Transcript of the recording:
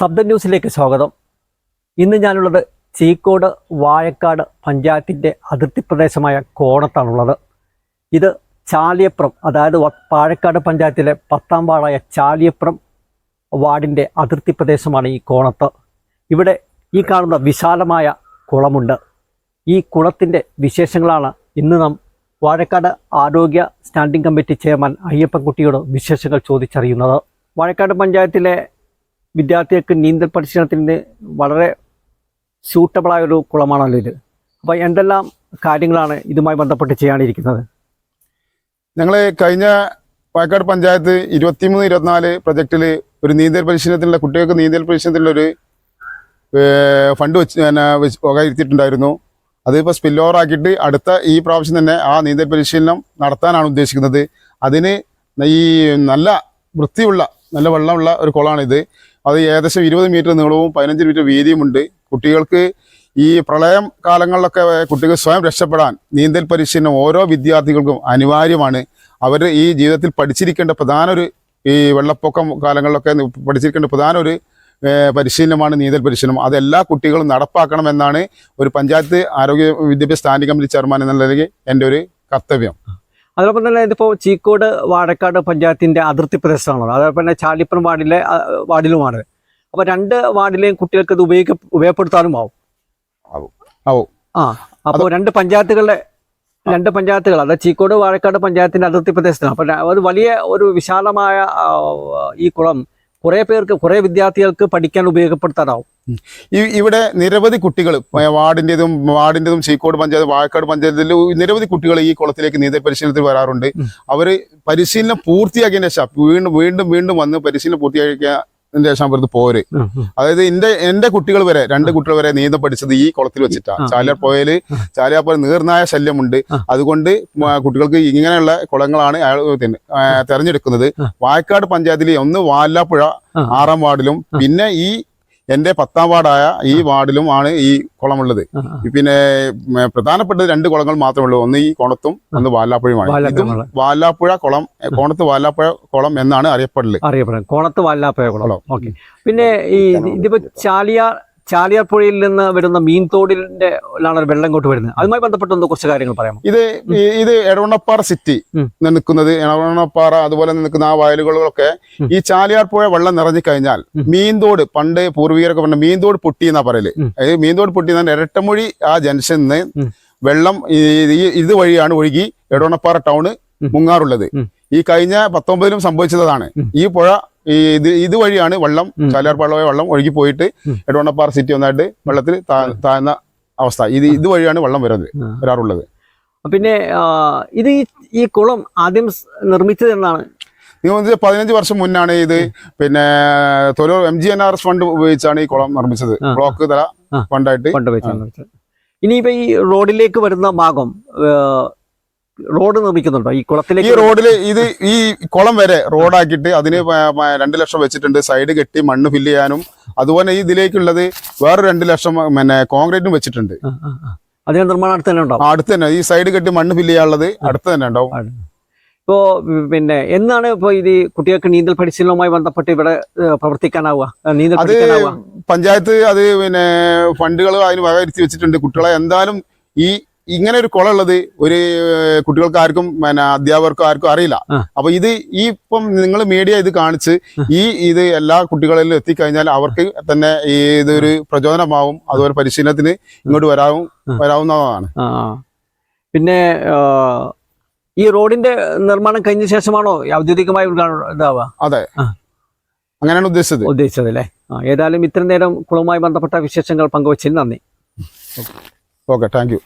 ശബ്ദ ന്യൂസിലേക്ക് സ്വാഗതം. ഇന്ന് ഞാനുള്ളത് ചീക്കോട് വാഴക്കാട് പഞ്ചായത്തിന്റെ അതിർത്തി പ്രദേശമായ കോണത്താണുള്ളത്. ഇത് ചാലിയപ്പുറം അതായത് പാഴക്കാട് പഞ്ചായത്തിലെ പത്താം വാർഡായ ചാലിയപ്പുറം വാർഡിന്റെ അതിർത്തി പ്രദേശമാണ് ഈ കോണത്ത്. ഇവിടെ ഈ കാണുന്ന വിശാലമായ കുളമുണ്ട്. ഈ കുളത്തിന്റെ വിശേഷങ്ങളാണ് ഇന്ന് നാം വാഴക്കാട് ആരോഗ്യ സ്റ്റാൻഡിംഗ് കമ്മിറ്റി ചെയർമാൻ അയ്യപ്പൻകുട്ടിയോട് വിശേഷങ്ങൾ ചോദിച്ചറിയുന്നത്. വാഴക്കാട് പഞ്ചായത്തിലെ വിദ്യാർത്ഥികൾക്ക് നീന്തൽ പരിശീലനത്തിന് വളരെ സ്യൂട്ടബിളായൊരു കുളമാണല്ലോ ഇത്. അപ്പോൾ എന്തെല്ലാം കാര്യങ്ങളാണ് ഇതുമായി ബന്ധപ്പെട്ട് ചെയ്യാനിരിക്കുന്നത്? ഞങ്ങൾ കഴിഞ്ഞ വയക്കാട് പഞ്ചായത്ത് ഇരുപത്തിമൂന്ന് ഇരുപത്തിനാല് പ്രൊജക്റ്റിൽ ഒരു നീന്തൽ പരിശീലനത്തിനുള്ള കുട്ടികൾക്ക് നീന്തൽ പരിശീലനത്തിനുള്ള ഒരു ഫണ്ട് വെച്ച് വകയിരുത്തിയിട്ടുണ്ടായിരുന്നു. അതിപ്പോൾ സ്പിൽ ഓവർ ആക്കിയിട്ട് അടുത്ത ഈ പ്രാവശ്യം തന്നെ ആ നീന്തൽ പരിശീലനം നടത്താനാണ് ഉദ്ദേശിക്കുന്നത്. അതിന് ഈ നല്ല വൃത്തിയുള്ള നല്ല വെള്ളമുള്ള ഒരു കുളമാണിത്. അത് ഏകദേശം ഇരുപത് മീറ്റർ നീളവും പതിനഞ്ച് മീറ്റർ വീതിയുമുണ്ട്. കുട്ടികൾക്ക് ഈ പ്രളയം കാലങ്ങളിലൊക്കെ കുട്ടികൾ സ്വയം രക്ഷപ്പെടാൻ നീന്തൽ പരിശീലനം ഓരോ വിദ്യാർത്ഥികൾക്കും അനിവാര്യമാണ്. അവർ ഈ ജീവിതത്തിൽ പഠിച്ചിരിക്കേണ്ട പ്രധാന ഒരു ഈ വെള്ളപ്പൊക്കം കാലങ്ങളിലൊക്കെ പഠിച്ചിരിക്കേണ്ട പ്രധാന ഒരു പരിശീലനമാണ് നീന്തൽ പരിശീലനം. അതെല്ലാ കുട്ടികളും നടപ്പാക്കണമെന്നാണ് ഒരു പഞ്ചായത്ത് ആരോഗ്യ വിദ്യാഭ്യാസ സ്റ്റാൻഡിംഗ് കമ്മിറ്റി ചെയർമാൻ എന്ന നിലയിൽ എന്റെ ഒരു കർത്തവ്യം. അതോടൊപ്പം തന്നെ ഇതിപ്പോൾ ചീക്കോട് വാഴക്കാട് പഞ്ചായത്തിന്റെ അതിർത്തി പ്രദേശമാണല്ലോ അതോടൊപ്പം തന്നെ ചാലിപ്പുറം വാർഡിലെ വാർഡിലുമാണ്. അപ്പോൾ രണ്ട് വാർഡിലെയും കുട്ടികൾക്ക് ഇത് ഉപയോഗിക്ക ഉപയോഗപ്പെടുത്താനും ആവും. ആവും. ആ അപ്പോൾ രണ്ട് പഞ്ചായത്തുകളുടെ രണ്ട് പഞ്ചായത്തുകൾ അതായത് ചീക്കോട് വാഴക്കാട് പഞ്ചായത്തിന്റെ അതിർത്തി പ്രദേശത്താണ്. അപ്പോൾ അത് വലിയ ഒരു വിശാലമായ ഈ കുളം കുറേ പേർക്ക് കുറെ വിദ്യാർത്ഥികൾക്ക് പഠിക്കാൻ ഉപയോഗപ്പെടുത്താനാവും. ഈ ഇവിടെ നിരവധി കുട്ടികൾ വാർഡിന്റെതും വാർഡിന്റെതും ചീക്കോട് പഞ്ചായത്ത് വാഴക്കാട് പഞ്ചായത്തിൽ നിരവധി കുട്ടികൾ ഈ കുളത്തിലേക്ക് നീന്തൽ പരിശീലനത്തിൽ വരാറുണ്ട്. അവർ പരിശീലനം പൂർത്തിയാക്കിയതിന് ശേഷം വീണ്ടും വീണ്ടും വീണ്ടും വന്ന് പരിശീലനം പൂർത്തിയാക്കിയതിന് ശേഷം അവർ പോര്. അതായത് എന്റെ എന്റെ കുട്ടികൾ വരെ രണ്ട് കുട്ടികൾ വരെ നീന്തം പഠിച്ചത് ഈ കുളത്തിൽ വെച്ചിട്ടാണ്. ചാലിയാർ പോയാൽ ചാലിയാർ പോയ നീർനായ ശല്യമുണ്ട്. അതുകൊണ്ട് കുട്ടികൾക്ക് ഇങ്ങനെയുള്ള കുളങ്ങളാണ് അയാൾ തിരഞ്ഞെടുക്കുന്നത്. വായക്കാട് പഞ്ചായത്തിൽ ഒന്ന് വാലാപ്പുഴ. ആറാം വാർഡിലും പിന്നെ ഈ എന്റെ പത്താം വാർഡായ ഈ വാർഡിലും ആണ് ഈ കുളമുള്ളത്. പിന്നെ പ്രധാനപ്പെട്ട രണ്ട് കുളങ്ങൾ മാത്രമേ ഉള്ളൂ ഒന്ന് ഈ കോണത്തും ഒന്ന് വാലാപ്പുഴയുമാണ്. ഇതും വാലാപ്പുഴ. കുളം കോണത്ത് വാലാപ്പുഴ കുളം എന്നാണ് അറിയപ്പെടുന്നത്. അറിയപ്പെടുന്നത്. കോണത്ത് വാലാപ്പുഴ കുളം. കുളം. ഓക്കെ. പിന്നെ ഈ ഇതിപ്പോ ചാലിയാർ ചാലിയാർ പുഴയിൽ നിന്ന് വരുന്ന മീൻതോടിന്റെ ലാണ് വെള്ളം കൊണ്ട് വരുന്നത്. അതുമായി ബന്ധപ്പെട്ട് ഒന്ന് കുറച്ച് കാര്യങ്ങൾ പറയാം ഇത് ഇത് എടവണ്ണപ്പാറ സിറ്റി നിൽക്കുന്നത്. എടവണ്ണപ്പാറ അതുപോലെ നിൽക്കുന്ന ആ വയലുകളൊക്കെ ഈ ചാലിയാർപ്പുഴ വെള്ളം നിറഞ്ഞു കഴിഞ്ഞാൽ. മീൻതോട് പണ്ട് പൂർവികരൊക്കെ പറഞ്ഞ മീൻതോട് പൊട്ടി എന്നാ പറയൽ. അതായത് മീൻതോട് പൊട്ടി എന്നാൽ ഇരട്ടമൊഴി ആ ജംഗ്ഷനിൽ നിന്ന് വെള്ളം ഈ- വഴിയാണ് ഇതുവഴിയാണ് ഒഴുകി എടവണ്ണപ്പാറ ടൗണ് മുങ്ങാറുള്ളത്. ഈ കഴിഞ്ഞ പത്തൊമ്പതിലും സംഭവിച്ചതാണ്. ഈ പുഴ ഈ ഇത് ഇതുവഴിയാണ് വെള്ളം ഉം. ചാലിയാർ വെള്ളം ഒഴുകി പോയിട്ട്. എടവണ്ണപ്പാറ സിറ്റി ഒന്നായിട്ട് വെള്ളത്തിൽ താ- താഴ്ന്ന അവസ്ഥ. ഇത് ഇതുവഴിയാണ് വെള്ളം വരുന്നത്. വരാറുള്ളത്. പിന്നെ ഇത് ഈ കുളം ആദ്യം നിർമ്മിച്ചത് എന്നാണ്? നിങ്ങൾ പതിനഞ്ച് വർഷം മുന്നാണ് ഇത്. പിന്നെ Tholur M G N R S fund ഉപയോഗിച്ചാണ് ഈ കുളം നിർമ്മിച്ചത്. ബ്ലോക്ക് തല. ഫണ്ടായിട്ട് ഇനിയിപ്പോ ഈ റോഡിലേക്ക് വരുന്ന ഭാഗം റോഡ് നിർമ്മിക്കുന്നുണ്ടോ? ഈ ഈ കുളത്തിലേക്ക് റോഡിൽ ഇത് ഈ കുളം വരെ റോഡാക്കിയിട്ട് അതിന് രണ്ടു ലക്ഷം വെച്ചിട്ടുണ്ട്. സൈഡ് കെട്ടി മണ്ണ് ഫില്ല് ചെയ്യാനും. അതുപോലെ ഈ ഇതിലേക്കുള്ളത് വേറെ രണ്ട് ലക്ഷം പിന്നെ കോൺക്രീറ്റും വെച്ചിട്ടുണ്ട്. അതിന്റെ നിർമ്മാണം അടുത്ത് തന്നെ ഉണ്ടാവും അടുത്ത് തന്നെ. ഈ സൈഡ് കെട്ടി മണ്ണ് ഫില്ല് ചെയ്യാനുള്ളത് അടുത്ത് തന്നെ ഉണ്ടാവും. ഇപ്പോ പിന്നെ എന്നാണ് ഇപ്പോ ഇത് കുട്ടികൾക്ക് നീന്തൽ പരിശീലനവുമായി ബന്ധപ്പെട്ട് ഇവിടെ പ്രവർത്തിക്കാനാവുക? നീന്തൽ അത് പഞ്ചായത്ത് അത് പിന്നെ ഫണ്ടുകൾ അതിന് വകയിരുത്തി വെച്ചിട്ടുണ്ട്. കുട്ടികളെ എന്തായാലും ഈ ഇങ്ങനെ ഒരു കുളം ഉള്ളത് ഒരു കുട്ടികൾക്ക് ആർക്കും പിന്നെ അധ്യാപകർക്കും ആർക്കും അറിയില്ല. അപ്പൊ ഇത് ഈ ഇപ്പം നിങ്ങൾ മീഡിയ ഇത് കാണിച്ച് ഈ ഇത് എല്ലാ കുട്ടികളിലും എത്തിക്കഴിഞ്ഞാൽ അവർക്ക് തന്നെ ഈ ഇതൊരു പ്രചോദനമാവും. അതുപോലെ പരിശീലനത്തിന് ഇങ്ങോട്ട് വരാവും വരാവുന്നതാണ്. പിന്നെ ഈ റോഡിന്റെ നിർമ്മാണം കഴിഞ്ഞ ശേഷമാണോ ഔദ്യോഗികമായി ഇതാവുക? അതെ. അങ്ങനെയാണ് ഉദ്ദേശിച്ചത്. ഉദ്ദേശിച്ചത് അല്ലേ? ഏതായാലും ഇത്രയും നേരം കുളവുമായി ബന്ധപ്പെട്ട വിശേഷങ്ങൾ പങ്കുവച്ചതിന് നന്ദി. Okay thank you.